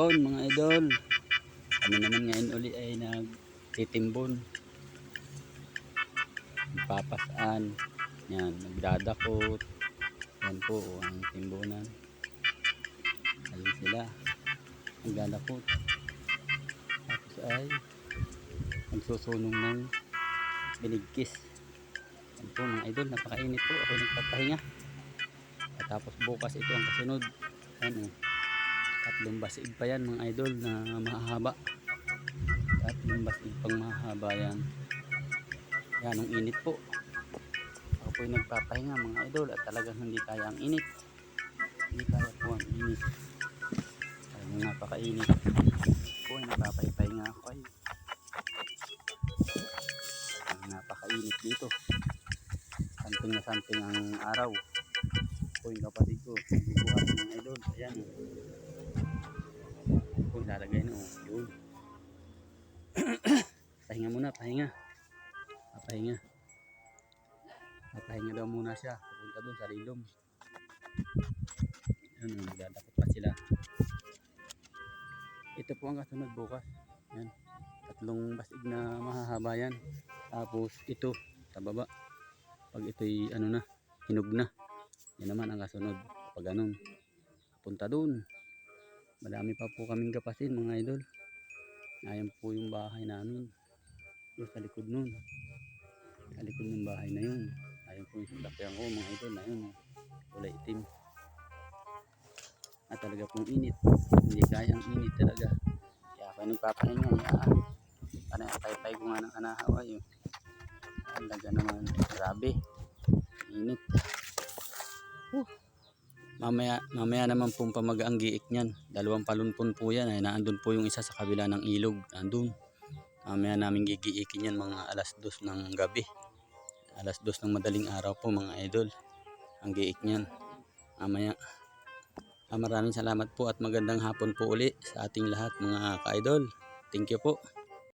hapon mga idol. Kami naman ngayon uli ay nagtitimbon. Nagpapasaan. Yan, nagdadakot. Yan po oh, ang timbunan. Ayun sila. Nagdadakot. Tapos ay nagsusunog ng binigkis. Yan po mga idol, napakainit po. Ako nagpapahinga. At tapos bukas ito ang kasunod. Yan oh. Tatlong basig pa yan mga idol na mahahaba. Tatlong basig pang mahahaba yan. Yan ang init po. Ako po yung nagpapahinga mga idol at talagang hindi kaya ang init. Hindi kaya po ang init. Talagang napakainit. Po ay nagpapahinga ako ay. Napakainit dito. Santing na santing ang araw. Ako yung kapatid ko. Buhat mga idol. Ayan. Kung lalagay na oh. Yun. pahinga muna, pahinga. Papahinga. Papahinga daw muna siya. Pupunta doon sa lilom. Yan, oh, nagdadakot pa sila. Ito po ang kasunod bukas. Yan. Tatlong basig na mahahaba yan. Tapos ito, sa baba. Pag ito'y ano na, hinog na. Yan naman ang kasunod. Pag ganun, punta doon. Madami pa po kaming kapasin mga idol. Ayan po yung bahay namin. Doon sa likod nun. Sa likod ng bahay na yun. Ayan po yung sasakyan ko mga idol na yun. Kulay itim. At talaga pong init. Hindi kaya ang init talaga. Kaya ako nagpapahinga. Yan. Ano yung paypay ko nga ng anahaw ay. Talaga naman. Grabe. Mamaya, mamaya naman pong pamaga ang giik niyan. Dalawang palunpon po yan. Ay, naandun po yung isa sa kabila ng ilog. Andun. Mamaya namin gigiikin yan mga alas dos ng gabi. Alas dos ng madaling araw po mga idol. Ang giik niyan. Mamaya. Ah, maraming salamat po at magandang hapon po uli sa ating lahat mga ka-idol. Thank you po.